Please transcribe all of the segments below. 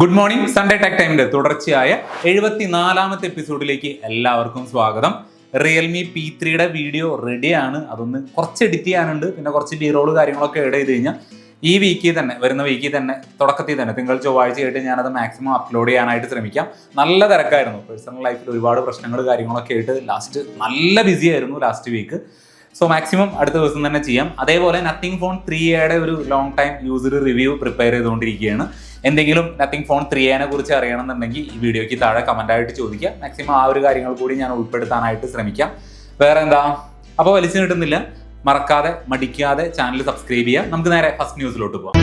Good morning Sunday tech ടൈമിന്റെ തുടർച്ചയായ എഴുപത്തിനാലാമത്തെ എപ്പിസോഡിലേക്ക് എല്ലാവർക്കും സ്വാഗതം. റിയൽമി പി ത്രീയുടെ വീഡിയോ റെഡിയാണ് അതൊന്ന് കുറച്ച് എഡിറ്റ് ചെയ്യാനുണ്ട്. പിന്നെ കുറച്ച് ബീറോൾ കാര്യങ്ങളൊക്കെ എഡ് ചെയ്ത് കഴിഞ്ഞാൽ ഈ വീക്കിൽ തന്നെ വരുന്ന വീക്കിൽ തന്നെ തുടക്കത്തിൽ തന്നെ തിങ്കൾ ചൊവ്വാഴ്ചയായിട്ട് ഞാനത് മാക്സിമം അപ്ലോഡ് ചെയ്യാനായിട്ട് ശ്രമിക്കാം. നല്ല തിരക്കായിരുന്നു. പേഴ്സണൽ ലൈഫിൽ ഒരുപാട് പ്രശ്നങ്ങൾ കാര്യങ്ങളൊക്കെ ആയിട്ട് ലാസ്റ്റ് നല്ല ബിസി ആയിരുന്നു ലാസ്റ്റ് വീക്ക് സോ മാക്സിമം അടുത്ത ദിവസം തന്നെ ചെയ്യാം. അതേപോലെ നത്തിങ് ഫോൺ ത്രീ എയുടെ ഒരു long time user review prepare ചെയ്തുകൊണ്ടിരിക്കുകയാണ്. എന്തെങ്കിലും നത്തിങ് ഫോൺ ത്രീ എനെ കുറിച്ച് അറിയണമെന്നുണ്ടെങ്കിൽ ഈ വീഡിയോയ്ക്ക് താഴെ കമന്റ് ആയിട്ട് ചോദിക്കുക. മാക്സിമം ആ ഒരു കാര്യങ്ങൾ കൂടി ഞാൻ ഉൾപ്പെടുത്താനായിട്ട് ശ്രമിക്കാം. വേറെ എന്താ അപ്പോൾ വലിച്ചു കിട്ടുന്നില്ല മറക്കാതെ മടിക്കാതെ ചാനൽ സബ്സ്ക്രൈബ് ചെയ്യുക. നമുക്ക് നേരെ ഫസ്റ്റ് ന്യൂസിലോട്ട് പോകാം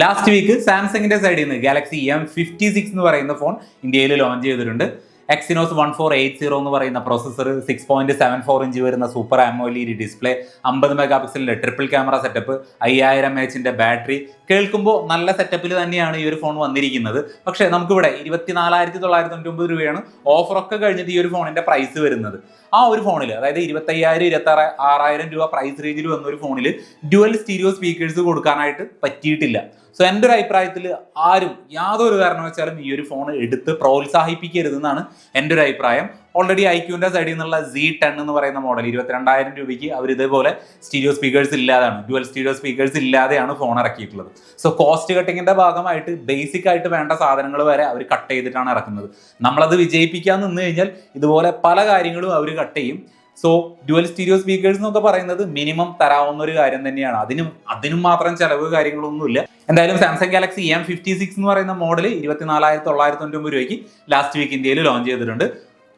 ലാസ്റ്റ് വീക്ക് സാംസങ്ങിന്റെ സൈഡിൽ നിന്ന് ഗാലക്സി എം ഫിഫ്റ്റി സിക്സ് എന്ന് പറയുന്ന ഫോൺ ഇന്ത്യയിൽ ലോഞ്ച് ചെയ്തിട്ടുണ്ട്. Exynos one four eight zero എന്ന് പറയുന്ന processor six point seven four inch വരുന്ന സൂപ്പർ ആമോലി ഡിസ്പ്ലേ അമ്പത് മെഗാ പിക്സലിന്റെ ട്രിപ്പിൾ ക്യാമറ സെറ്റപ്പ് അയ്യായിരം എച്ചിന്റെ ബാറ്ററി കേൾക്കുമ്പോൾ നല്ല സെറ്റപ്പിൽ തന്നെയാണ് ഈ ഒരു ഫോൺ വന്നിരിക്കുന്നത്. പക്ഷേ നമുക്കിവിടെ ഇരുപത്തിനാലായിരത്തി തൊള്ളായിരത്തി തൊണ്ണൂറ്റി രൂപയാണ് ഓഫറൊക്കെ കഴിഞ്ഞിട്ട് ഈ ഒരു ഫോണിന്റെ പ്രൈസ് വരുന്നത്. ആ ഒരു ഫോണിൽ അതായത് ഇരുപത്തയ്യായിരം ഇരുപത്തി ആറ് ആറായിരം രൂപ പ്രൈസ് റേഞ്ചിൽ വന്ന ഒരു ഫോണിൽ ഡ്യുവൽ സ്റ്റീരിയോ സ്പീക്കേഴ്സ് കൊടുക്കാനായിട്ട് പറ്റിയിട്ടില്ല. സോ എന്റെ ഒരു അഭിപ്രായത്തിൽ ആരും യാതൊരു കാരണവശാലും ഈ ഒരു ഫോൺ എടുത്ത് പ്രോത്സാഹിപ്പിക്കരുതെന്നാണ് എന്റെ ഒരു അഭിപ്രായം. ഓൾറെഡി ഐക്യൂന്റെ സൈഡിൽ നിന്നുള്ള സി ടെൻ എന്ന് പറയുന്ന മോഡൽ ഇരുപത്തിരണ്ടായിരം രൂപയ്ക്ക് അവർ ഇതേപോലെ സ്റ്റീരിയോ സ്പീക്കേഴ്സ് ഇല്ലാതാണ് ഡ്യുവൽ സ്റ്റീരിയോ സ്പീക്കേഴ്സ് ഇല്ലാതെയാണ് ഫോൺ ഇറക്കിയിട്ടുള്ളത്. സോ കോസ്റ്റ് കട്ടിങ്ങിന്റെ ഭാഗമായിട്ട് ബേസിക് ആയിട്ട് വേണ്ട സാധനങ്ങൾ വരെ അവർ കട്ട് ചെയ്തിട്ടാണ് ഇറക്കുന്നത്. നമ്മളത് വിജയിപ്പിക്കാൻ നിന്ന് കഴിഞ്ഞാൽ ഇതുപോലെ പല കാര്യങ്ങളും അവർ കട്ട് ചെയ്യും. സോ ഡ്യുവൽ സ്റ്റീരിയോ സ്പീക്കേഴ്സ് എന്നൊക്കെ പറയുന്നത് മിനിമം തരാവുന്ന ഒരു കാര്യം തന്നെയാണ്. അതിനും അതിനും മാത്രം ചെലവ് കാര്യങ്ങളൊന്നുമില്ല. എന്തായാലും Samsung Galaxy M fifty six എന്ന് പറയുന്ന മോഡൽ ഇരുപത്തിനാലായിരത്തി തൊള്ളായിരത്തി തൊണ്ണൂറ് രൂപയ്ക്ക് ലാസ്റ്റ് വീക്ക് ഇന്ത്യയിൽ ലോഞ്ച് ചെയ്തിട്ടുണ്ട്.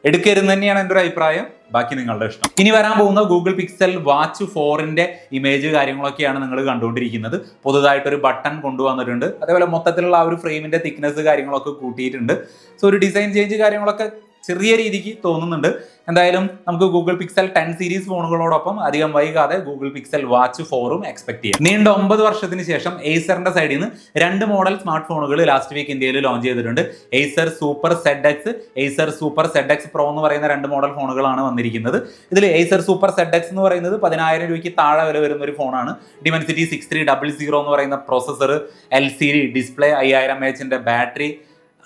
എടുക്കരുത് തന്നെയാണ് എന്റെ ഒരു അഭിപ്രായം. ബാക്കി നിങ്ങളുടെ ഇഷ്ടം. ഇനി വരാൻ പോകുന്ന ഗൂഗിൾ പിക്സൽ വാച്ച് ഫോറിന്റെ ഇമേജ് കാര്യങ്ങളൊക്കെയാണ് നിങ്ങൾ കണ്ടുകൊണ്ടിരിക്കുന്നത്. പുതുതായിട്ടൊരു ബട്ടൺ കൊണ്ടുവന്നിട്ടുണ്ട്. അതേപോലെ മൊത്തത്തിലുള്ള ആ ഒരു ഫ്രെയിമിന്റെ തിക്നെസ് കാര്യങ്ങളൊക്കെ കൂട്ടിയിട്ടുണ്ട്. സോ ഒരു ഡിസൈൻ ചേഞ്ച് കാര്യങ്ങളൊക്കെ ചെറിയ രീതിക്ക് തോന്നുന്നുണ്ട്. എന്തായാലും നമുക്ക് ഗൂഗിൾ പിക്സൽ ടെൻ സീരീസ് ഫോണുകളോടൊപ്പം അധികം വൈകാതെ ഗൂഗിൾ പിക്സൽ വാച്ച് ഫോറും എക്സ്പെക്ട് ചെയ്യാം. നീണ്ട ഒമ്പത് വർഷത്തിന് ശേഷം എയ്സറിന്റെ സൈഡിൽ നിന്ന് രണ്ട് മോഡൽ സ്മാർട്ട് ഫോണുകൾ ലാസ്റ്റ് വീക്ക് ഇന്ത്യയിൽ ലോഞ്ച് ചെയ്തിട്ടുണ്ട്. Acer super Z X Acer super Z X pro എന്ന് പറയുന്ന രണ്ട് മോഡൽ ഫോണുകളാണ് വന്നിരിക്കുന്നത്. ഇതിൽ എയ്സർ സൂപ്പർ സെഡ് എക്സ് എന്ന് പറയുന്നത് പതിനായിരം രൂപയ്ക്ക് താഴെ വില വരുന്ന ഒരു ഫോണാണ് Dimensity six three double zero എന്ന് പറയുന്ന processor L C D display അയ്യായിരം എച്ചിന്റെ ബാറ്ററി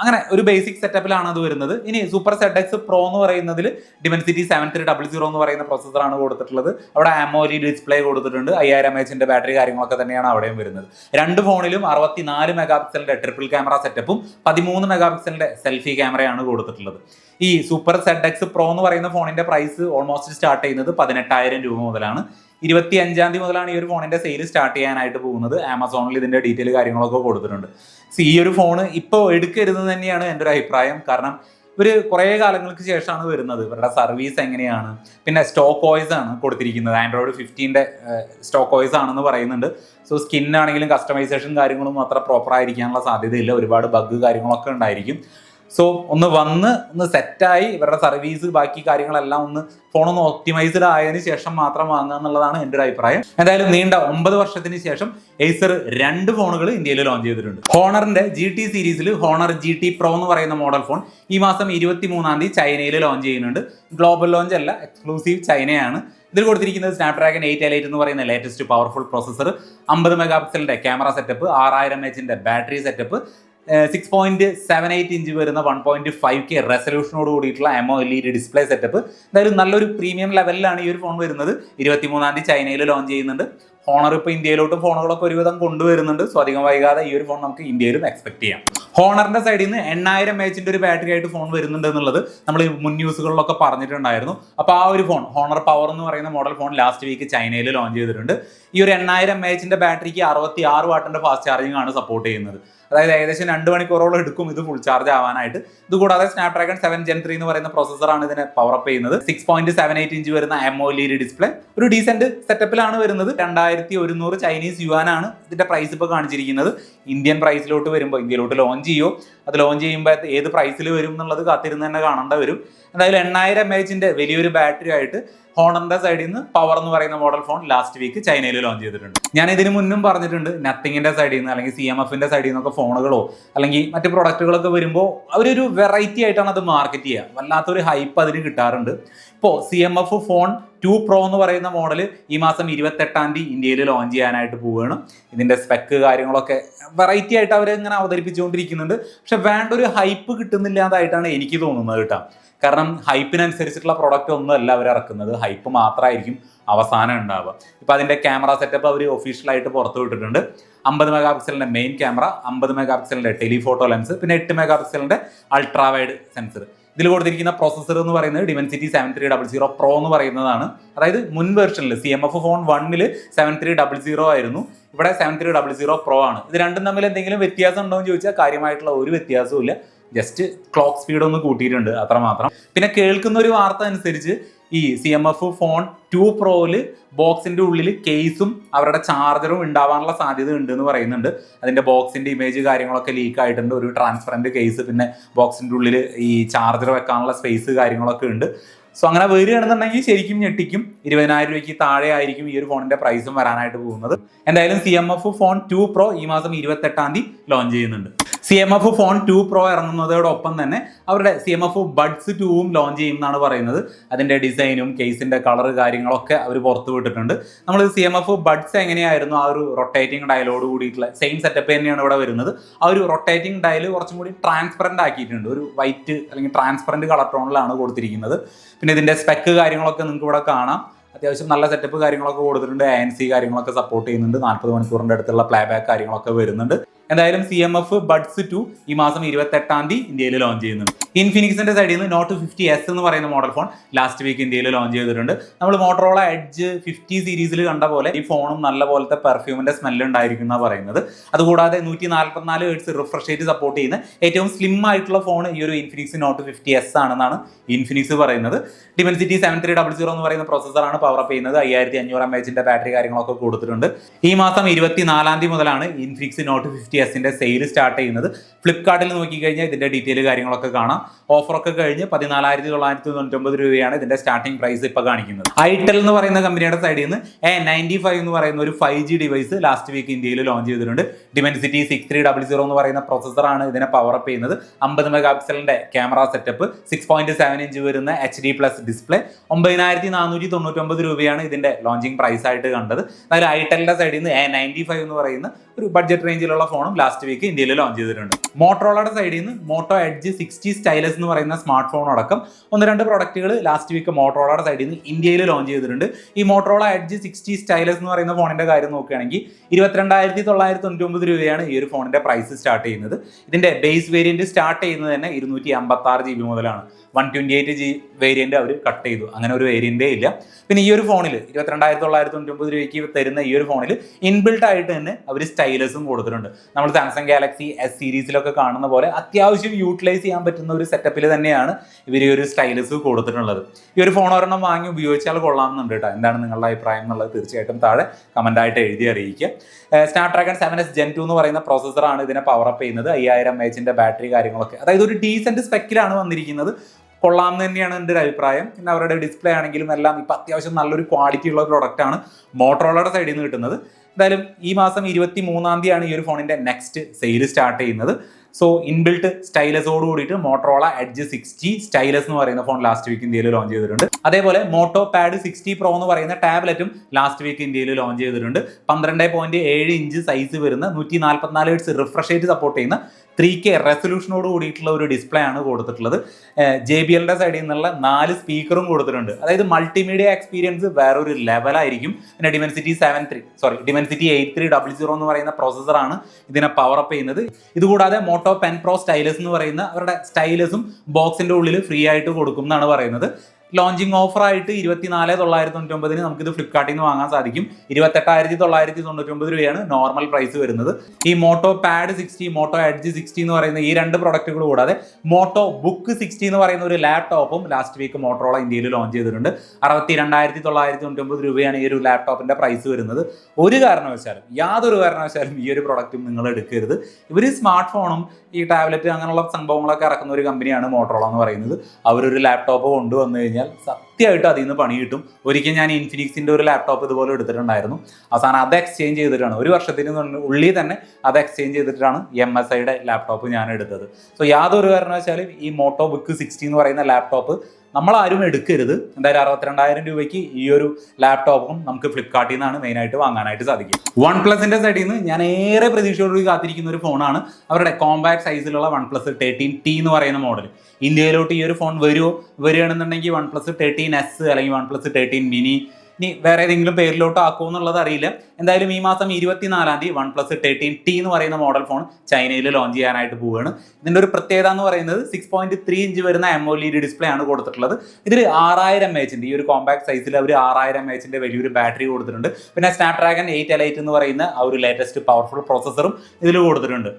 അങ്ങനെ ഒരു ബേസിക് സെറ്റപ്പിലാണ് അത് വരുന്നത്. ഇനി സൂപ്പർ സെഡ് എക്സ് പ്രോ എന്ന് പറയുന്നതിൽ Dimensity seven three double zero എന്ന് പറയുന്ന പ്രോസസ്സറാണ് കൊടുത്തിട്ടുള്ളത്. അവിടെ ആമോലി ഡിസ്പ്ലേ കൊടുത്തിട്ടുണ്ട്. അയ്യായിരം എച്ചിന്റെ ബാറ്ററി കാര്യങ്ങളൊക്കെ തന്നെയാണ് അവിടെയും വരുന്നത്. രണ്ട് ഫോണിലും അറുപത്തിനാല് മെഗാ പിക്സലിന്റെ ട്രിപ്പിൾ ക്യാമറ സെറ്റപ്പും പതിമൂന്ന് മെഗാ പിക്സലിന്റെ സെൽഫി ക്യാമറയാണ് കൊടുത്തിട്ടുള്ളത്. ഈ സൂപ്പർ സെഡ് എക്സ് പ്രോ എന്ന് പറയുന്ന ഫോണിന്റെ പ്രൈസ് ഓൾമോസ്റ്റ് സ്റ്റാർട്ട് ചെയ്യുന്നത് പതിനെട്ടായിരം രൂപ മുതലാണ്. ഇരുപത്തി അഞ്ചാം തീയതി മുതലാണ് ഈ ഒരു ഫോണിന്റെ സെയിൽ സ്റ്റാർട്ട് ചെയ്യാനായിട്ട് പോകുന്നത്. ആമസോണിൽ ഇതിന്റെ ഡീറ്റെയിൽ കാര്യങ്ങളൊക്കെ കൊടുത്തിട്ടുണ്ട്. ഈ ഒരു ഫോൺ ഇപ്പോൾ എടുക്കരുത് തന്നെയാണ് എന്റെ ഒരു അഭിപ്രായം. കാരണം ഇവർ കുറേ കാലങ്ങൾക്ക് ശേഷമാണ് വരുന്നത്. ഇവരുടെ സർവീസ് എങ്ങനെയാണ്? പിന്നെ സ്റ്റോക്ക് ഓയിസ് ആണ് കൊടുത്തിരിക്കുന്നത്. ആൻഡ്രോയിഡ് ഫിഫ്റ്റീന്റെ സ്റ്റോക്ക് ഓയിസ് ആണെന്ന് പറയുന്നുണ്ട്. സോ സ്കിന്നാണെങ്കിലും കസ്റ്റമൈസേഷൻ കാര്യങ്ങളും അത്ര പ്രോപ്പർ ആയിരിക്കാനുള്ള സാധ്യതയില്ല. ഒരുപാട് ബഗ് കാര്യങ്ങളൊക്കെ ഉണ്ടായിരിക്കും. സോ ഒന്ന് വന്ന് ഒന്ന് സെറ്റായി ഇവരുടെ സർവീസ് ബാക്കി കാര്യങ്ങളെല്ലാം ഒന്ന് ഫോണൊന്ന് ഒപ്റ്റിമൈസ്ഡ് ആയതിനു ശേഷം മാത്രം വാങ്ങുക എന്നുള്ളതാണ് എന്റെ ഒരു അഭിപ്രായം. എന്തായാലും നീണ്ട ഒമ്പത് വർഷത്തിന് ശേഷം എയ്സർ രണ്ട് ഫോണുകൾ ഇന്ത്യയിൽ ലോഞ്ച് ചെയ്തിട്ടുണ്ട്. ഹോണറിന്റെ ജി ടി സീരീസിൽ ഹോണർ ജി ടി പ്രോ എന്ന് പറയുന്ന മോഡൽ ഫോൺ ഈ മാസം ഇരുപത്തി മൂന്നാം തീയതി ചൈനയിൽ ലോഞ്ച് ചെയ്യുന്നുണ്ട്. ഗ്ലോബൽ ലോഞ്ച് അല്ല എക്സ്ക്ലൂസീവ് ചൈനയാണ്. ഇതിൽ കൊടുത്തിരിക്കുന്നത് സ്നാപ്ഡ്രാഗൺ എയ്റ്റ് എൽ എയ്റ്റ് എന്ന് പറയുന്ന ലേറ്റസ്റ്റ് പവർഫുൾ പ്രോസസ്സർ അമ്പത് മെഗാ പിക്സലിന്റെ ക്യാമറ സെറ്റപ്പ് ആറായിരം എച്ചിന്റെ battery setup six point seven eight inch വരുന്ന വൺ പോയിന്റ് ഫൈവ് കെ റെസൊല്യൂഷനോട് കൂടിയിട്ടുള്ള AMOLED display setup എന്തായാലും നല്ലൊരു പ്രീമിയം ലെവലിലാണ് ഈ ഒരു ഫോൺ വരുന്നത്. ഇരുപത്തിമൂന്നാം തീയതി ചൈനയിൽ ലോഞ്ച് ചെയ്യുന്നുണ്ട്. ഹോണർ ഇപ്പോൾ ഇന്ത്യയിലോട്ട് ഫോണുകളൊക്കെ ഒരുവിധം കൊണ്ടുവരുന്നുണ്ട്. സോ അധികം വൈകാതെ ഈ ഒരു ഫോൺ നമുക്ക് ഇന്ത്യയിലും എക്സ്പെക്ട് ചെയ്യാം. ഹോണറിന്റെ സൈഡിൽ നിന്ന് എണ്ണായിരം എച്ചിന്റെ ഒരു ബാറ്ററി ആയിട്ട് ഫോൺ വരുന്നുണ്ട് എന്നുള്ളത് നമ്മൾ മുൻ ന്യൂസുകളിലൊക്കെ പറഞ്ഞിട്ടുണ്ടായിരുന്നു. അപ്പോൾ ആ ഒരു ഫോൺ ഹോണർ പവർ എന്ന് പറയുന്ന മോഡൽ ഫോൺ ലാസ്റ്റ് വീക്ക് ചൈനയിൽ ലോഞ്ച് ചെയ്തിട്ടുണ്ട്. ഈ ഒരു എണ്ണായിരം എച്ചിന്റെ ബാറ്ററിക്ക് അറുപത്തി ആറ് വാട്ടിന്റെ ഫാസ്റ്റ് ചാർജിംഗ് ആണ് സപ്പോർട്ട് ചെയ്യുന്നത്. അതായത് ഏകദേശം രണ്ട് മണിക്കൂറോളം എടുക്കും ഇത് ഫുൾ ചാർജ് ആവാനായിട്ട്. ഇത് കൂടാതെ സ്നാപ്ഡ്രാഗൺ സെവൻ ജെൻ ത്രീ എന്ന് പറയുന്ന പ്രോസസ്സറാണ് ഇതിനെ പവർ അപ്പ് ചെയ്യുന്നത്. Six point seven eight inch വരുന്ന എംഒലിഡി ഡിസ്പ്ലേ ഒരു ഡീസെന്റ് സെറ്റപ്പിലാണ് വരുന്നത്. രണ്ടായിരത്തി ഒരുന്നൂറ് ചൈനീസ് യുവാൻ ആണ് ഇതിന്റെ പ്രൈസ് ഇപ്പോൾ കാണിച്ചിരിക്കുന്നത്. ഇന്ത്യൻ പ്രൈസിലോട്ട് വരുമ്പോൾ ഇന്ത്യയിലോട്ട് ലോഞ്ച് ചെയ്യുമോ അത് ലോഞ്ച് ചെയ്യുമ്പോൾ ഏത് പ്രൈസിൽ വരും എന്നുള്ളത് കാത്തിരുന്ന് തന്നെ കാണേണ്ട വരും. എന്തായാലും എണ്ണായിരം എം എച്ചിന്റെ വലിയൊരു ബാറ്ററി ആയിട്ട് ഹോണറിന്റെ സൈഡിൽ നിന്ന് പവർ എന്ന് പറയുന്ന മോഡൽ ഫോൺ ലാസ്റ്റ് വീക്ക് ചൈനയിൽ ലോഞ്ച് ചെയ്തിട്ടുണ്ട്. ഞാൻ ഇതിന് മുന്നും പറഞ്ഞിട്ടുണ്ട് നത്തിങ്ങിന്റെ സൈഡിൽ നിന്ന് അല്ലെങ്കിൽ സി എം എഫിന്റെ സൈഡിൽ നിന്നൊക്കെ ഫോണുകളോ അല്ലെങ്കിൽ മറ്റ് പ്രൊഡക്റ്റുകളൊക്കെ വരുമ്പോൾ അവരൊരു വെറൈറ്റി ആയിട്ടാണ് അത് മാർക്കറ്റ് ചെയ്യുക. വല്ലാത്തൊരു ഹൈപ്പ് അതിന് കിട്ടാറുണ്ട്. ഇപ്പോൾ C M F phone two pro എന്ന് പറയുന്ന മോഡൽ ഈ മാസം ഇരുപത്തെട്ടാം തീയതി ഇന്ത്യയിൽ ലോഞ്ച് ചെയ്യാനായിട്ട് പോവുകയാണ്. ഇതിന്റെ സ്പെക്ക് കാര്യങ്ങളൊക്കെ വെറൈറ്റി ആയിട്ട് അവർ ഇങ്ങനെ അവതരിപ്പിച്ചുകൊണ്ടിരിക്കുന്നുണ്ട്. പക്ഷെ വേണ്ട ഒരു ഹൈപ്പ് കിട്ടുന്നില്ലാതായിട്ടാണ് എനിക്ക് തോന്നുന്നത് കേട്ടോ. കാരണം ഹൈപ്പിനനുസരിച്ചിട്ടുള്ള പ്രൊഡക്റ്റ് ഒന്നും അല്ല അവർ ഇറക്കുന്നത്. ഹൈപ്പ് മാത്രമായിരിക്കും അവസാനം ഉണ്ടാവുക. ഇപ്പൊ അതിന്റെ ക്യാമറ സെറ്റപ്പ് അവർ ഒഫീഷ്യലായിട്ട് പുറത്തു വിട്ടിട്ടുണ്ട്. അമ്പത് മെഗാ പിക്സലിന്റെ മെയിൻ ക്യാമറ അമ്പത് മെഗാ പിക്സലിന്റെ ടെലിഫോട്ടോ ലെൻസ് പിന്നെ എട്ട് മെഗാ പിക്സലിന്റെ അൾട്രാ വൈഡ് സെൻസർ ഇതിൽ കൊടുത്തിരിക്കുന്ന പ്രോസസ്സർ എന്ന് പറയുന്നത് Dimensity seven three double zero pro എന്ന് പറയുന്നതാണ്. അതായത് മുൻ വെർഷനിൽ സി എം എഫ് ഫോൺ വണ്ണിൽ സെവൻ ത്രീ ഡബിൾ സീറോ ആയിരുന്നു. ഇവിടെ seven three double zero pro ആണ്. ഇത് രണ്ടും തമ്മിൽ എന്തെങ്കിലും വ്യത്യാസം ഉണ്ടോ എന്ന് ചോദിച്ചാൽ കാര്യമായിട്ടുള്ള ഒരു വ്യത്യാസവും ഇല്ല. ജസ്റ്റ് ക്ലോക്ക് സ്പീഡ് ഒന്ന് കൂട്ടിയിട്ടുണ്ട് അത്രമാത്രം. പിന്നെ കേൾക്കുന്ന ഒരു വാർത്ത അനുസരിച്ച് ഈ C M F phone two പ്രോയിൽ ബോക്സിന്റെ ഉള്ളിൽ കേസും അവരുടെ ചാർജറും ഉണ്ടാവാനുള്ള സാധ്യത ഉണ്ട് എന്ന് പറയുന്നുണ്ട്. അതിന്റെ ബോക്സിന്റെ ഇമേജ് കാര്യങ്ങളൊക്കെ ലീക്ക് ആയിട്ടുണ്ട്. ഒരു ട്രാൻസ്പെറന്റ് കേസ് പിന്നെ ബോക്സിന്റെ ഉള്ളിൽ ഈ ചാർജർ വെക്കാനുള്ള സ്പേസ് കാര്യങ്ങളൊക്കെ ഉണ്ട്. സോ അങ്ങനെ വരികയാണെന്നുണ്ടെങ്കിൽ ശരിക്കും ഞെട്ടിക്കും. ഇരുപതിനായിരം രൂപയ്ക്ക് താഴെ ആയിരിക്കും ഈ ഒരു ഫോണിന്റെ പ്രൈസും വരാനായിട്ട് പോകുന്നത്. എന്തായാലും C M F phone two pro ഈ മാസം ഇരുപത്തെട്ടാം തീയതി ലോഞ്ച് ചെയ്യുന്നുണ്ട്. C M F phone two pro ഇറങ്ങുന്നതോടൊപ്പം തന്നെ അവരുടെ സി എം എഫ് ബഡ്സ് ടൂവും ലോഞ്ച് ചെയ്യും എന്നാണ് പറയുന്നത്. അതിന്റെ ഡിസൈനും കേസിന്റെ കളർ കാര്യങ്ങളൊക്കെ അവർ പുറത്തു വിട്ടിട്ടുണ്ട്. നമ്മൾ സി എം എഫ് ബഡ്സ് എങ്ങനെയായിരുന്നു ആ ഒരു റൊട്ടേറ്റിംഗ് ഡയലോട് കൂടിയിട്ടുള്ള സെയിം സെറ്റപ്പ് തന്നെയാണ് ഇവിടെ വരുന്നത്. ആ ഒരു റൊട്ടേറ്റിംഗ് ഡയൽ കുറച്ചും കൂടി ട്രാൻസ്പെറന്റ് ആക്കിയിട്ടുണ്ട്. ഒരു വൈറ്റ് അല്ലെങ്കിൽ ട്രാൻസ്പെറന്റ് കളർ ടോണിലാണ് കൊടുത്തിരിക്കുന്നത്. പിന്നെ ഇതിന്റെ സ്പെക്ക് കാര്യങ്ങളൊക്കെ നിങ്ങൾക്ക് ഇവിടെ കാണാം. അത്യാവശ്യം നല്ല സെറ്റപ്പ് കാര്യങ്ങളൊക്കെ കൊടുത്തിട്ടുണ്ട്. എ എൻ സി കാര്യങ്ങളൊക്കെ സപ്പോർട്ട് ചെയ്യുന്നുണ്ട്. നാൽപ്പത് മണിക്കൂറിന്റെ അടുത്തുള്ള പ്ലേ ബാക്ക് കാര്യങ്ങളൊക്കെ വരുന്നുണ്ട്. എന്തായാലും C M F buds two ഈ മാസം ഇരുപത്തെട്ടാം തീയതി ഇന്ത്യയിൽ ലോഞ്ച് ചെയ്യുന്നുണ്ട്. ഇൻഫിനിക്സിന്റെ സൈഡിൽ നിന്ന് നോട്ട് ഫിഫ്റ്റി എസ് എന്ന് പറയുന്ന മോഡൽ ഫോൺ ലാസ്റ്റ് വീക്ക് ഇന്ത്യയിൽ ലോഞ്ച് ചെയ്തിട്ടുണ്ട്. നമ്മൾ മോട്ടറോള എഡ്ജ് ഫിഫ്റ്റി സീരീസിൽ കണ്ട പോലെ ഈ ഫോണും നല്ല പോലത്തെ പെർഫ്യൂമിന്റെ സ്മെല്ല് ഉണ്ടായിരിക്കും എന്നാണ് പറയുന്നത്. അതുകൂടാതെ നൂറ്റി നാൽപ്പത്തിനാല് ഹേർട്സ് റിഫ്രഷ് റേറ്റ് സപ്പോർട്ട് ചെയ്യുന്ന ഏറ്റവും സ്ലിം ആയിട്ടുള്ള ഫോൺ ഈ ഒരു ഇൻഫിനിക്സ് നോട്ട് ഫിഫ്റ്റി എസ് ആണെന്നാണ് ഇൻഫിനിക്സ് പറയുന്നത്. Dimensity seven three double zero എന്ന് പറയുന്ന പ്രോസസ്സറാണ് പവർ അപ്പ് ചെയ്യുന്നത്. അയ്യായിരത്തി അഞ്ഞൂറ് എം എച്ചിന്റെ ബാറ്ററി കാര്യങ്ങളൊക്കെ കൊടുത്തിട്ടുണ്ട്. ഈ മാസം ഇരുപത്തിനാലാം തീയതി മുതലാണ് ഇൻഫിനിക്സ് നോട്ട് എസിന്റെ സെയിൽ സ്റ്റാർട്ട് ചെയ്യുന്നത്. ഫ്ലിപ്കാർട്ടിൽ നോക്കിക്കഴിഞ്ഞാൽ ഇതിന്റെ ഡീറ്റെയിൽ കാര്യങ്ങളൊക്കെ കാണാം. ഓഫറൊക്കെ കഴിഞ്ഞ് പതിനാലായിരത്തി തൊള്ളായിരത്തി തൊണ്ണൂറ്റൊമ്പത് രൂപയാണ് ഇതിന്റെ സ്റ്റാർട്ടിംഗ് പ്രൈസ് ഇപ്പൊ കാണിക്കുന്നത്. ഐടെൽ എന്ന് പറയുന്ന കമ്പനിയുടെ സൈഡിൽ നിന്ന് എ നയന്റി ഫൈവ് എന്ന് പറയുന്ന ഒരു five G device last week ഇന്ത്യയിൽ ലോഞ്ച് ചെയ്തിട്ടുണ്ട്. Dimensity six three double zero എന്ന് പറയുന്ന പ്രോസസ്സറാണ് ഇതിനെ പവർ അപ്പ് ചെയ്യുന്നത്. അമ്പത് mega പിക്സലിന്റെ camera setup six point seven inch വരുന്ന എച്ച് ഡി പ്ലസ് ഡിസ്പ്ലേ ഒമ്പതിനായിരത്തി നാനൂറ്റി തൊണ്ണൂറ്റൊമ്പത് രൂപയാണ് ഇതിന്റെ ലോഞ്ചിങ് പ്രൈസ് ആയിട്ട് കണ്ടത്. അതായത് ഐടെലിന്റെ സൈഡിൽ നിന്ന് എ നയന്റി ഫൈവ് എന്ന് പറയുന്ന ഒരു ബഡ്ജറ്റ് റേഞ്ചിലുള്ള ഫോണും ലാസ്റ്റ് വീക്ക് ഇന്ത്യയിൽ ലോഞ്ച് ചെയ്തിട്ടുണ്ട്. മോട്ടോളയുടെ സൈഡിൽ നിന്ന് മോട്ടോ എഡ്ജ് സിക്സ്റ്റി സ്റ്റൈലസ് എന്ന് പറയുന്ന സ്മാർട്ട് ഫോൺ അടക്കം ഒന്ന് രണ്ട് പ്രൊഡക്റ്റുകൾ ലാസ്റ്റ് വീക്ക് മോട്ടോളയുടെ സൈഡിൽ നിന്ന് ഇന്ത്യയിൽ ലോഞ്ച് ചെയ്തിട്ടുണ്ട്. ഈ മോട്ടോള എഡ്ജ് സിക്സ്റ്റി സ്റ്റൈലസ് എന്ന് പറയുന്ന ഫോണിന്റെ കാര്യം നോക്കുകയാണെങ്കിൽ ഇരുപത്തിരണ്ടായിരത്തി തൊള്ളായിരത്തി തൊണ്ണൂറ്റി രൂപയാണ് ഈ ഒരു ഫോണിന്റെ പ്രൈസ് സ്റ്റാർട്ട് ചെയ്യുന്നത്. ഇതിന്റെ ബേസ് വേരിയന്റ് സ്റ്റാർട്ട് ചെയ്യുന്നത് തന്നെ ഇരുന്നൂറ്റി അമ്പത്തി ആറ് ജി ബി മുതലാണ്. One twenty eight G variant അവർ കട്ട് ചെയ്തു. അങ്ങനെ ഒരു വേരിയന്റേ ഇല്ല. പിന്നെ ഈ ഒരു ഫോണിൽ ഇരുപത്തിരണ്ടായിരത്തി തൊള്ളായിരത്തി തൊണ്ണൂറ്റി ഒമ്പത് രൂപയ്ക്ക് തരുന്ന ഈ ഒരു ഫോണിൽ ഇൻബിൽട്ട് ആയിട്ട് തന്നെ അവർ സ്റ്റൈലസും കൊടുത്തിട്ടുണ്ട്. നമ്മൾ സാംസങ് ഗാലക്സി എസ് സീരീസിലൊക്കെ കാണുന്ന പോലെ അത്യാവശ്യം യൂട്ടിലൈസ് ചെയ്യാൻ പറ്റുന്ന ഒരു സെറ്റപ്പിൽ തന്നെയാണ് ഇവർ ഈ ഒരു സ്റ്റൈലസ് കൊടുത്തിട്ടുള്ളത്. ഈ ഒരു ഫോൺ ഒരെണ്ണം വാങ്ങി ഉപയോഗിച്ചാൽ കൊള്ളാമെന്നുണ്ട് കേട്ടോ. എന്താണ് നിങ്ങളുടെ അഭിപ്രായം എന്നുള്ളത് തീർച്ചയായിട്ടും താഴെ കമന്റ് ആയിട്ട് എഴുതി അറിയിക്കുക. Snapdragon seven S gen two എന്ന് പറയുന്ന പ്രോസസ്സറാണ് ഇതിനെ പവർ അപ്പ് ചെയ്യുന്നത്. അയ്യായിരം എച്ചിന്റെ ബാറ്ററി കാര്യങ്ങളൊക്കെ. അതായത് ഒരു ഡീസന്റ് സ്പെക്കിലാണ് വന്നിരിക്കുന്നത്. കൊള്ളാം തന്നെയാണ് എന്റെ ഒരു അഭിപ്രായം. പിന്നെ അവരുടെ ഡിസ്പ്ലേ ആണെങ്കിലും എല്ലാം ഇപ്പം അത്യാവശ്യം നല്ലൊരു ക്വാളിറ്റി ഉള്ള പ്രോഡക്റ്റ് ആണ് മോട്ടറോളയുടെ സൈഡിൽ നിന്ന് കിട്ടുന്നത്. എന്തായാലും ഈ മാസം ഇരുപത്തി മൂന്നാം തീയതിയാണ് ഈ ഒരു ഫോണിന്റെ നെക്സ്റ്റ് സെയിൽ സ്റ്റാർട്ട് ചെയ്യുന്നത്. സോ ഇൻബിൽട്ട് സ്റ്റൈലസോട് കൂടിയിട്ട് മോട്ടറോള എഡ്ജ് സിക്സ്റ്റി സ്റ്റൈലസ് എന്ന് പറയുന്ന ഫോൺ ലാസ്റ്റ് വീക്ക് ഇന്ത്യയിൽ ലോഞ്ച് ചെയ്തിട്ടുണ്ട്. അതേപോലെ മോട്ടോ പാഡ് സിക്സ്റ്റി പ്രോ എന്ന് പറയുന്ന ടാബ്ലറ്റും ലാസ്റ്റ് വീക്ക് ഇന്ത്യയിൽ ലോഞ്ച് ചെയ്തിട്ടുണ്ട്. പന്ത്രണ്ട് പോയിന്റ് ഏഴ് ഇഞ്ച് സൈസ് വരുന്ന നൂറ്റി നാൽപ്പത്തിനാല് ഹെഡ്സ് റിഫ്രഷ് റേറ്റ് സപ്പോർട്ട് ചെയ്യുന്ന ത്രീ കെ റെസൊല്യൂഷനോട് കൂടിയിട്ടുള്ള ഒരു ഡിസ്പ്ലേ ആണ് കൊടുത്തിട്ടുള്ളത്. ജെ ബി എല്ലിന്റെ സൈഡിൽ നിന്നുള്ള നാല് സ്പീക്കറും കൊടുത്തിട്ടുണ്ട്. അതായത് മൾട്ടിമീഡിയ എക്സ്പീരിയൻസ് വേറൊരു ലെവലായിരിക്കും പിന്നെ Dimensity seven three sorry Dimensity eight three double zero എന്ന് പറയുന്ന പ്രോസസ്സറാണ് ഇതിനെ പവർ അപ്പ് ചെയ്യുന്നത്. ഇതുകൂടാതെ മോട്ടോ പെൻ പ്രോ സ്റ്റൈലസ് എന്ന് പറയുന്ന അവരുടെ സ്റ്റൈലസും ബോക്സിന്റെ ഉള്ളിൽ ഫ്രീ ആയിട്ട് കൊടുക്കും എന്നാണ് പറയുന്നത്. ലോഞ്ചിങ് ഓഫർ ആയിട്ട് ഇരുപത്തിനാല് തൊള്ളായിരത്തി തൊണ്ണൂറ്റി ഒമ്പതിന് നമുക്കിത് ഫ്ലിപ്കാർട്ടിൽ നിന്ന് വാങ്ങാൻ സാധിക്കും. ഇരുപത്തെട്ടായിരത്തി തൊള്ളായിരത്തി തൊണ്ണൂറ്റി ഒമ്പത് രൂപയാണ് നോർമൽ പ്രൈസ് വരുന്നത്. ഈ Moto pad sixty Moto edge sixty എന്ന് പറയുന്ന ഈ രണ്ട് പ്രൊഡക്റ്റുകൾ കൂടാതെ മോട്ടോ ബുക്ക് സിക്സ്റ്റി എന്ന് പറയുന്ന ഒരു ലാപ്ടോപ്പും ലാസ്റ്റ് വീക്ക് മോട്ടോറോള ഇന്ത്യയിൽ ലോഞ്ച് ചെയ്തിട്ടുണ്ട്. അറുപത്തി രണ്ടായിരത്തി തൊള്ളായിരത്തി തൊണ്ണൂറ്റി ഒമ്പത് രൂപയാണ് ഈ ഒരു ലാപ്ടോപ്പിന്റെ പ്രൈസ് വരുന്നത്. ഒരു കാരണവശാലും യാതൊരു കാരണവശാലും ഈ ഒരു പ്രൊഡക്റ്റും നിങ്ങൾ എടുക്കരുത്. ഇവർ സ്മാർട്ട് ഫോണും ഈ ടാബ്ലറ്റ് അങ്ങനെയുള്ള സംഭവങ്ങളൊക്കെ ഇറക്കുന്ന ഒരു കമ്പനിയാണ് മോട്ടറോള എന്ന് പറയുന്നത്. അവരൊരു ലാപ്ടോപ്പ് കൊണ്ടുവന്നു കഴിഞ്ഞാൽ കൃത്യമായിട്ട് അതിൽ നിന്ന് പണി കിട്ടും. ഒരിക്കൽ ഞാൻ ഇൻഫിനിക്സിന്റെ ഒരു ലാപ്ടോപ്പ് ഇതുപോലെ എടുത്തിട്ടുണ്ടായിരുന്നു. അവസാനം അത് എക്സ്ചേഞ്ച് ചെയ്തിട്ടാണ്. ഒരു വർഷത്തിന് ഉള്ളിൽ തന്നെ അത് എക്സ്ചേഞ്ച് ചെയ്തിട്ടാണ് എം എസ് ഐയുടെ ലാപ്ടോപ്പ് ഞാൻ എടുത്തത്. സോ യാതൊരു കാരണവശാലും ഈ മോട്ടോ ബുക്ക് സിക്സ്റ്റി എന്ന് പറയുന്ന ലാപ്ടോപ്പ് നമ്മളാരും എടുക്കരുത്. എന്തായാലും അറുപത്തിരണ്ടായിരം രൂപയ്ക്ക് ഈ ഒരു ലാപ്ടോപ്പും നമുക്ക് ഫ്ലിപ്കാർട്ടിൽ നിന്നാണ് മെയിനായിട്ട് വാങ്ങാനായിട്ട് സാധിക്കും. വൺ പ്ലസിന്റെ സൈഡിൽ നിന്ന് ഞാൻ ഏറെ പ്രതീക്ഷയോടുകൂടി കാത്തിരിക്കുന്ന ഒരു ഫോണാണ് അവരുടെ കോമ്പാക്ട് സൈസിലുള്ള വൺ പ്ലസ് തേർട്ടീൻ ടി എന്ന് പറയുന്ന മോഡൽ ഇന്ത്യയിലോട്ട് ഈ ഒരു ഫോൺ വരുമോ വരികയാണെന്നുണ്ടെങ്കിൽ വൺ പ്ലസ് തേർട്ടീൻ എസ് അല്ലെങ്കിൽ വൺ പ്ലസ് തേർട്ടീൻ മിനി ഇനി വേറെ ഏതെങ്കിലും പേരിലോട്ട് ആക്കുമോ എന്നുള്ളത് അറിയില്ല. എന്തായാലും ഈ മാസം ഇരുപത്തിനാലാം തീയതി വൺ പ്ലസ് തേർട്ടീൻ ടി എന്ന് പറയുന്ന മോഡൽ ഫോൺ ചൈനയിൽ ലോഞ്ച് ചെയ്യാനായിട്ട് പോവുകയാണ്. ഇതിന്റെ ഒരു പ്രത്യേകത എന്ന് പറയുന്നത് six point three inch M O D D ഡിസ്പ്ലേ ആണ് കൊടുത്തിട്ടുള്ളത്. ഇതിൽ ആറായിരം എച്ചിന്റെ ഈ ഒരു കോമ്പാക്ട് സൈസിൽ അവർ ആറായിരം എച്ചിന്റെ വലിയൊരു ബാറ്ററി കൊടുത്തിട്ടുണ്ട്. പിന്നെ സ്നാപ്ഡ്രാഗൺ എയ്റ്റ് എലൈറ്റ് എന്ന് പറയുന്ന ആ ഒരു ലേറ്റസ്റ്റ് പവർഫുൾ പ്രോസസ്സറും ഇതിൽ കൊടുത്തിട്ടുണ്ട്.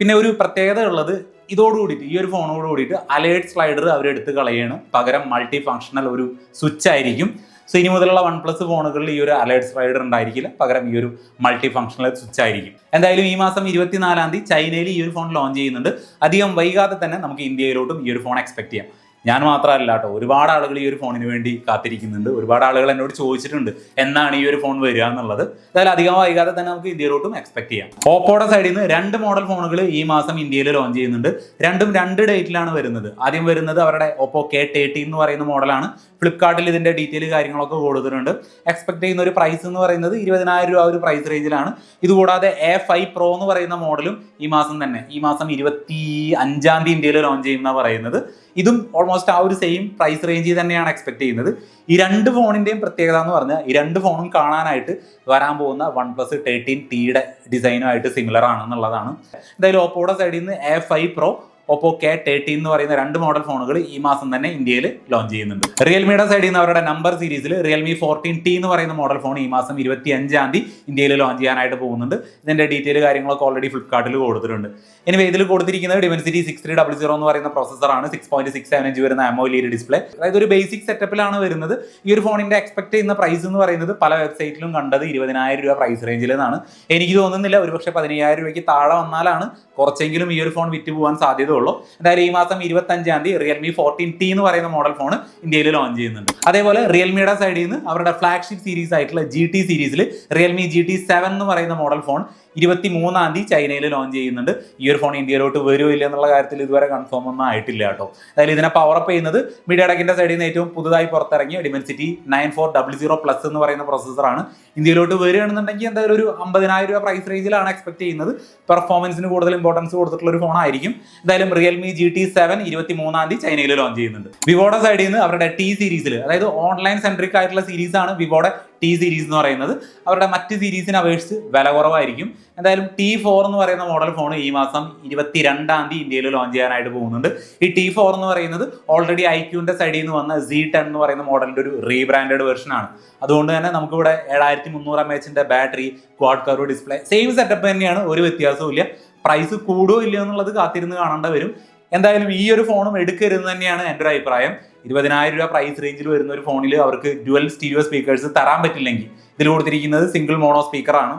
പിന്നെ ഒരു പ്രത്യേകത ഉള്ളത് ഇതോട് കൂടിയിട്ട് ഈ ഒരു ഫോണോട് കൂടിയിട്ട് അലേർട്ട് സ്ലൈഡർ അവർ അവരെടുത്ത് കളയാണ്. പകരം മൾട്ടി ഫങ്ഷണൽ ഒരു സ്വിച്ച് ആയിരിക്കും. സോ ഇനി മുതലുള്ള വൺ പ്ലസ് ഫോണുകളിൽ ഈ ഒരു അലേർട്ട് സ്ലൈഡർ ഉണ്ടായിരിക്കില്ല. പകരം ഈ ഒരു മൾട്ടി ഫങ്ഷണൽ സ്വിച്ച് ആയിരിക്കും. എന്തായാലും ഈ മാസം ഇരുപത്തിനാലാം തീയതി ചൈനയിൽ ഈ ഒരു ഫോൺ ലോഞ്ച് ചെയ്യുന്നുണ്ട്. അധികം വൈകാതെ തന്നെ നമുക്ക് ഇന്ത്യയിലോട്ടും ഈ ഒരു ഫോൺ എക്സ്പെക്ട് ചെയ്യാം. ഞാൻ മാത്രമല്ല കേട്ടോ. ഒരുപാട് ആളുകൾ ഈ ഒരു ഫോണിന് വേണ്ടി കാത്തിരിക്കുന്നുണ്ട്. ഒരുപാട് ആളുകൾ എന്നോട് ചോദിച്ചിട്ടുണ്ട് എന്നാണ് ഈ ഒരു ഫോൺ വരിക എന്നുള്ളത്? എന്തായാലും അധികം വൈകാതെ തന്നെ നമുക്ക് ഇന്ത്യയിലോട്ടും എക്സ്പെക്ട് ചെയ്യാം. ഓപ്പോയുടെ സൈഡിൽ നിന്ന് രണ്ട് മോഡൽ ഫോണുകൾ ഈ മാസം ഇന്ത്യയിൽ ലോഞ്ച് ചെയ്യുന്നുണ്ട്. രണ്ടും രണ്ട് ഡേറ്റിലാണ് വരുന്നത്. ആദ്യം വരുന്നത് അവരുടെ ഓപ്പോ കെ തേർട്ടി എന്ന് പറയുന്ന മോഡലാണ് ഫ്ലിപ്കാർട്ടിൽ ഇതിന്റെ ഡീറ്റെയിൽ കാര്യങ്ങളൊക്കെ കൊടുത്തിട്ടുണ്ട്. എക്സ്പെക്ട് ചെയ്യുന്ന ഒരു പ്രൈസ് എന്ന് പറയുന്നത് ഇരുപതിനായിരം രൂപ ഒരു പ്രൈസ് റേഞ്ചിലാണ് ഇതുകൂടാതെ എ ഫൈവ് പ്രോ എന്ന് പറയുന്ന മോഡലും ഈ മാസം തന്നെ ഈ മാസം ഇരുപത്തി അഞ്ചാം തീയതി ഇന്ത്യയിൽ ലോഞ്ച് ചെയ്യുന്ന പറയുന്നത്. ഇതും ഓൾമോസ്റ്റ് ആ ഒരു സെയിം പ്രൈസ് റേഞ്ചിൽ തന്നെയാണ് എക്സ്പെക്ട് ചെയ്യുന്നത്. ഈ രണ്ട് ഫോണിന്റെയും പ്രത്യേകത എന്ന് പറഞ്ഞാൽ ഈ രണ്ട് ഫോണും കാണാനായിട്ട് വരാൻ പോകുന്ന വൺ പ്ലസ് തേർട്ടീൻ ടിയുടെ ഡിസൈനുമായിട്ട് സിമിലർ ആണെന്നുള്ളതാണ്. എന്തായാലും ഓപ്പോയുടെ സൈഡിൽ നിന്ന് A five pro Oppo K thirteen എന്ന് പറയുന്ന രണ്ട് മോഡൽ ഫോണുകൾ ഈ മാസം തന്നെ ഇന്ത്യയിൽ ലോഞ്ച് ചെയ്യുന്നുണ്ട്. റിയൽമിയുടെ സൈഡിൽ നിന്ന് അവരുടെ നമ്പർ സീരീസിൽ റിയൽമി ഫോർട്ടീൻ ടി എന്ന് പറയുന്ന മോഡൽ ഫോൺ ഈ മാസം ഇരുപത്തി അഞ്ചാം തീയതി ഇന്ത്യയിൽ ലോഞ്ച് ചെയ്യാനായിട്ട് പോകുന്നുണ്ട്. ഇതിന്റെ ഡീറ്റെയിൽ കാര്യങ്ങളൊക്കെ ഓൾറെഡി ഫ്ലിപ്കാർട്ടിൽ കൊടുത്തിട്ടുണ്ട്. ഇനി ഇതിൽ കൊടുത്തിരിക്കുന്നത് Dimensity six three double zero എന്ന് പറയുന്ന പ്രോസസ്സറാണ് six point six seven inch വരുന്ന അമോലിയുടെ ഡിസ്പ്ലേ അതായത് ഒരു ബേസിക് സെറ്റപ്പിലാണ് വരുന്നത്. ഈ ഒരു ഫോണിന്റെ എക്സ്പെക്ട് ചെയ്യുന്ന പ്രൈസ് എന്ന് പറയുന്നത് പല വെബ്സൈറ്റിലും കണ്ടത് ഇരുപതിനായിരം രൂപ പ്രൈസ് റേഞ്ചിൽ നിന്നാണ്. എനിക്ക് തോന്നുന്നില്ല ഒരുപക്ഷെ പതിനയ്യായിരം രൂപയ്ക്ക് താഴെ വന്നാലാണ് കുറച്ചെങ്കിലും ഈ ഒരു ഫോൺ വിറ്റ് പോകാൻ സാധ്യതയുള്ളൂ എന്തായാലും ഈ മാസം ഇരുപത്തി അഞ്ചാം തീയതി റിയൽമി ഫോർട്ടീൻ ടി എന്ന് പറയുന്ന മോഡൽ ഫോൺ ഇന്ത്യയിൽ ലോഞ്ച് ചെയ്യുന്നുണ്ട്. അതേപോലെ റിയൽമിയുടെ സൈഡിൽ നിന്ന് അവരുടെ ഫ്ലാഗ്ഷിപ്പ് സീരീസ് ആയിട്ടുള്ള ജി ടി സീരീസിൽ റിയൽമി ജി ടി സെവൻ എന്ന് പറയുന്ന മോഡൽ ഫോൺ ഇരുപത്തി മൂന്നാം തീയതി ചൈനയിൽ ലോഞ്ച് ചെയ്യുന്നുണ്ട്. ഈ ഒരു ഫോൺ ഇന്ത്യയിലോട്ട് വരുമോ ഇല്ല എന്നുള്ള കാര്യത്തിൽ ഇതുവരെ കൺഫേം ഒന്നും ആയിട്ടില്ല കേട്ടോ. അതായത് ഇതിനെ പവർ അപ്പ് ചെയ്യുന്നത് മീഡിയടെക്കിന്റെ സൈഡിൽ നിന്ന് ഏറ്റവും പുതുതായി പുറത്തിറങ്ങിയ Dimensity nine four double zero plus എന്ന് പറയുന്ന പ്രോസസ്സറാണ് ഇന്ത്യയിലോട്ട് വരികയാണെന്നുണ്ടെങ്കിൽ എന്തായാലും ഒരു അമ്പതിനായിരം രൂപ പ്രൈസ് റേഞ്ചിലാണ് എക്സ്പെക്ട് ചെയ്യുന്നത്. പെർഫോമൻസിന് കൂടുതൽ ഇമ്പോർട്ടൻസ് കൊടുത്തിട്ടുള്ള ഒരു ഫോൺ ആയിരിക്കും. എന്തായാലും റിയൽമി ജി ടി സെവൻ ഇരുപത്തി മൂന്നാം തീയതി ചൈനയിൽ ലോഞ്ച് ചെയ്യുന്നുണ്ട്. വിവോയുടെ സൈഡിൽ നിന്ന് അവരുടെ ടി സീരീസിൽ അതായത് ഓൺലൈൻ സെൻട്രിക് ആയിട്ടുള്ള സീരീസ് ആണ് വിവോയുടെ ടി സീരീസ് എന്ന് പറയുന്നത്. അവരുടെ മറ്റ് സീരീസിനെ അപേക്ഷിച്ച് വില കുറവായിരിക്കും. എന്തായാലും ടി ഫോർ എന്ന് പറയുന്ന മോഡൽ ഫോൺ ഈ മാസം ഇരുപത്തിരണ്ടാം തീയതി ഇന്ത്യയിൽ ലോഞ്ച് ചെയ്യാനായിട്ട് പോകുന്നുണ്ട്. ഈ ടി ഫോർ എന്ന് പറയുന്നത് ഓൾറെഡി ഐക്യൂന്റെ സൈഡിൽ നിന്ന് വന്ന സി ടെൻ എന്ന് പറയുന്ന മോഡലിന്റെ ഒരു റീബ്രാൻഡഡ് ആണ്. അതുകൊണ്ട് തന്നെ നമുക്കിവിടെ ഏഴായിരത്തി മുന്നൂറ് M എച്ചിന്റെ battery quad curve display same setup തന്നെയാണ്. ഒരു വ്യത്യാസവും ഇല്ല. പ്രൈസ് കൂടുമോ ഇല്ലയോ എന്നുള്ളത് കാത്തിരുന്ന് കാണേണ്ട വരും. എന്തായാലും ഈ ഒരു ഫോണും എടുക്കരുതെന്ന് തന്നെയാണ് എന്റെ ഒരു അഭിപ്രായം. ഇരുപതിനായിരം രൂപ പ്രൈസ് റേഞ്ചിൽ വരുന്ന ഒരു ഫോണിൽ അവർക്ക് ഡ്യുവൽ സ്റ്റീരിയോ സ്പീക്കേഴ്സ് തരാൻ പറ്റില്ലെങ്കിൽ ഇതിൽ കൊടുത്തിരിക്കുന്നത് സിംഗിൾ മോണോ സ്പീക്കറാണ്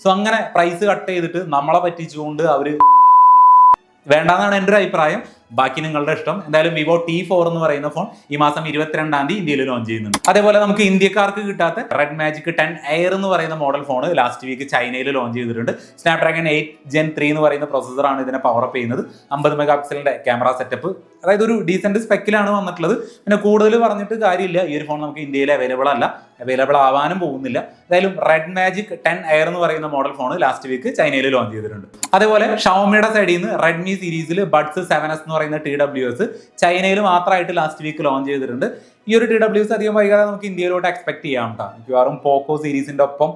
സോ അങ്ങനെ പ്രൈസ് കട്ട് ചെയ്തിട്ട് നമ്മളെ പറ്റിച്ചുകൊണ്ട് അവർ വേണ്ടെന്നാണ് എന്റെ ഒരു അഭിപ്രായം. ബാക്കി നിങ്ങളുടെ ഇഷ്ടം. എന്തായാലും വിവോ ടി ഫോർ എന്ന് പറയുന്ന ഫോൺ ഈ മാസം ഇരുപത്തിരണ്ടാം തീയതി ഇന്ത്യയിൽ ലോഞ്ച് ചെയ്യുന്നുണ്ട്. അതേപോലെ നമുക്ക് ഇന്ത്യക്കാർക്ക് കിട്ടാത്ത റെഡ് മാജിക് ടെൻ എയർ എന്ന് പറയുന്ന മോഡൽ ഫോൺ ലാസ്റ്റ് വീക്ക് ചൈനയിൽ ലോഞ്ച് ചെയ്തിട്ടുണ്ട്. സ്നാപ്ഡ്രാഗൺ എയ്റ്റ് ജെൻ ത്രീ എന്ന് പറയുന്ന പ്രോസസ്സറാണ് ഇതിനെ പവർ അപ്പ് ചെയ്യുന്നത്. അമ്പത് മെഗാ പിക്സലിന്റെ ക്യാമറ സെറ്റപ്പ് അതായത് ഒരു ഡീസെന്റ് സ്പെക്കിലാണ് വന്നിട്ടുള്ളത്. പിന്നെ കൂടുതൽ പറഞ്ഞിട്ട് കാര്യമില്ല. ഈ ഒരു ഫോൺ നമുക്ക് ഇന്ത്യയിൽ അവൈലബിൾ അല്ല. അവൈലബിൾ ആവാനും പോകുന്നില്ല. എന്തായാലും റെഡ് മാജിക് ടെൻ എയർ എന്ന് പറയുന്ന മോഡൽ ഫോൺ ലാസ്റ്റ് വീക്ക് ചൈനയിൽ ലോഞ്ച് ചെയ്തിട്ടുണ്ട്. അതേപോലെ ഷവോമിയുടെ സൈഡിൽ നിന്ന് റെഡ്മി സീരീസിൽ ബഡ്സ് സെവൻ എസ് എന്ന് പറയുന്ന ടി ഡബ്ല്യു എസ് ചൈനയിൽ മാത്രമായിട്ട് ലാസ്റ്റ് വീക്ക് ലോഞ്ച് ചെയ്തിട്ടുണ്ട്. ഈ ഒരു ടി ഡബ്ല്യു എസ് അധികം വൈകാതെ നമുക്ക് ഇന്ത്യയിലോട്ട് എക്സ്പെക്ട് ചെയ്യാം കേട്ടോ മിക്കവാറും പോക്കോ സീരീസിന്റെ ഒപ്പം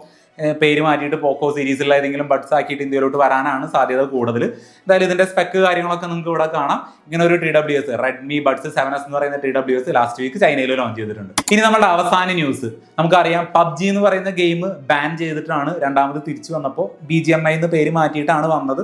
പേര് മാറ്റിയിട്ട് പോക്കോ സീരീസിലുള്ള ഏതെങ്കിലും ബഡ്സ് ആക്കിയിട്ട് ഇന്ത്യയിലോട്ട് വരാനാണ് സാധ്യത കൂടുതൽ എന്തായാലും ഇതിന്റെ സ്പെക്ക് കാര്യങ്ങളൊക്കെ നിങ്ങൾക്ക് ഇവിടെ കാണാം. ഇങ്ങനെ ഒരു T W S Redmi buds seven S എന്ന് പറയുന്ന T W S last week ചൈനയിൽ ലോഞ്ച് ചെയ്തിട്ടുണ്ട്. ഇനി നമ്മുടെ അവസാന ന്യൂസ് നമുക്കറിയാം പബ്ജി എന്ന് പറയുന്ന ഗെയിം ബാൻ ചെയ്തിട്ടാണ് രണ്ടാമത് തിരിച്ചു വന്നപ്പോൾ ബി ജി എം ഐ എന്ന് പേര് മാറ്റിയിട്ടാണ് വന്നത്.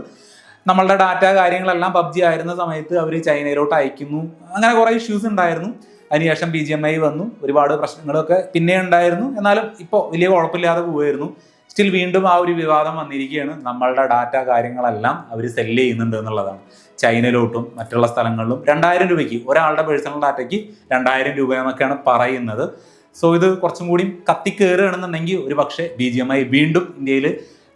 നമ്മളുടെ ഡാറ്റ കാര്യങ്ങളെല്ലാം പബ്ജി ആയിരുന്ന സമയത്ത് അവർ ചൈനയിലോട്ട് അയക്കുന്നു. അങ്ങനെ കുറേ ഇഷ്യൂസ് ഉണ്ടായിരുന്നു. അതിനുശേഷം ബി ജി എം ഐ വന്നു. ഒരുപാട് പ്രശ്നങ്ങളൊക്കെ പിന്നെ ഉണ്ടായിരുന്നു. എന്നാലും ഇപ്പോൾ വലിയ കുഴപ്പമില്ലാതെ പോവായിരുന്നു. സ്റ്റിൽ വീണ്ടും ആ ഒരു വിവാദം വന്നിരിക്കുകയാണ്. നമ്മളുടെ ഡാറ്റ കാര്യങ്ങളെല്ലാം അവർ സെല്ല് ചെയ്യുന്നുണ്ട് എന്നുള്ളതാണ്. ചൈനയിലോട്ടും മറ്റുള്ള സ്ഥലങ്ങളിലും രണ്ടായിരം രൂപയ്ക്ക് ഒരാളുടെ പേഴ്സണൽ ഡാറ്റയ്ക്ക് രണ്ടായിരം രൂപ എന്നൊക്കെയാണ് പറയുന്നത്. സോ ഇത് കുറച്ചും കൂടി കത്തിക്കേറുകയാണെന്നുണ്ടെങ്കിൽ ഒരു പക്ഷേ ബി ജി എം ഐ വീണ്ടും ഇന്ത്യയിൽ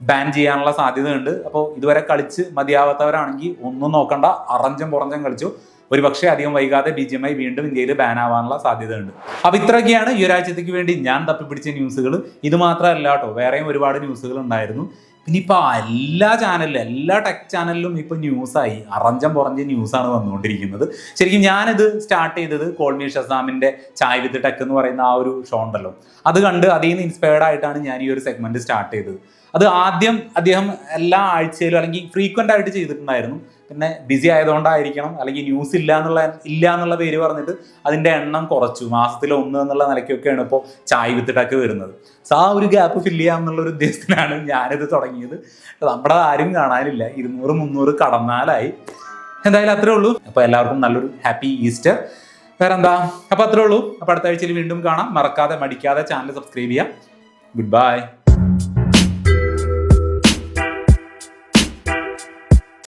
ബാൻ ചെയ്യാനുള്ള സാധ്യതയുണ്ട്. അപ്പോൾ ഇതുവരെ കളിച്ച് മതിയാവാത്തവരാണെങ്കിൽ ഒന്നും നോക്കണ്ട. അറഞ്ചും പുറഞ്ചും കളിച്ചു. ഒരു പക്ഷേ അധികം വൈകാതെ ബി ജി എം ഐ വീണ്ടും ഇന്ത്യയിൽ ബാൻ ആവാനുള്ള സാധ്യതയുണ്ട്. അപ്പോൾ ഇത്രയൊക്കെയാണ് ഈ ഒരാഴ്ചത്തേക്ക് വേണ്ടി ഞാൻ തപ്പിപ്പിടിച്ച ന്യൂസുകൾ ഇത് മാത്രമല്ല കേട്ടോ വേറെയും ഒരുപാട് ന്യൂസുകൾ ഉണ്ടായിരുന്നു. പിന്നെ ഇപ്പോൾ എല്ലാ ചാനലിലും എല്ലാ ടെക് ചാനലിലും ഇപ്പോൾ ന്യൂസായി. അറഞ്ചം ന്യൂസ് ന്യൂസാണ് വന്നുകൊണ്ടിരിക്കുന്നത്. ശരിക്കും ഞാനിത് സ്റ്റാർട്ട് ചെയ്തത് കോൾമി ഷസാമിന്റെ ചായ് വിത്ത് ടെക് എന്ന് പറയുന്ന ആ ഒരു ഷോ ഉണ്ടല്ലോ. അത് കണ്ട് അതിൽ നിന്ന് ഇൻസ്പയർഡ് ആയിട്ടാണ് ഞാൻ ഈ ഒരു സെഗ്മെന്റ് സ്റ്റാർട്ട് ചെയ്തത്. അത് ആദ്യം അദ്ദേഹം എല്ലാ ആഴ്ചയിലും അല്ലെങ്കിൽ ഫ്രീക്വന്റ് ആയിട്ട് ചെയ്തിട്ടുണ്ടായിരുന്നു. പിന്നെ ബിസി ആയതുകൊണ്ടായിരിക്കണം അല്ലെങ്കിൽ ന്യൂസ് ഇല്ല എന്നുള്ള ഇല്ല എന്നുള്ള പേര് പറഞ്ഞിട്ട് അതിന്റെ എണ്ണം കുറച്ചു. മാസത്തിൽ ഒന്ന് എന്നുള്ള നിലയ്ക്കൊക്കെയാണ് ഇപ്പോൾ ചായ വിത്തിട്ടൊക്കെ വരുന്നത്. സോ ആ ഒരു ഗ്യാപ്പ് ഫില്ല് ചെയ്യാം എന്നുള്ള ഒരു ഉദ്ദേശത്തിലാണ് ഞാനിത് തുടങ്ങിയത്. നമ്മുടെ ആരും കാണാനില്ല. ഇരുന്നൂറ് മുന്നൂറ് കടന്നാലായി. എന്തായാലും അത്രേ ഉള്ളൂ. അപ്പോൾ എല്ലാവർക്കും നല്ലൊരു ഹാപ്പി ഈസ്റ്റർ വേറെ എന്താ അപ്പോൾ അത്രേ ഉള്ളൂ. അപ്പോൾ അടുത്ത ആഴ്ചയിൽ വീണ്ടും കാണാം. മറക്കാതെ മടിക്കാതെ ചാനൽ സബ്സ്ക്രൈബ് ചെയ്യാം ഗുഡ് ബൈ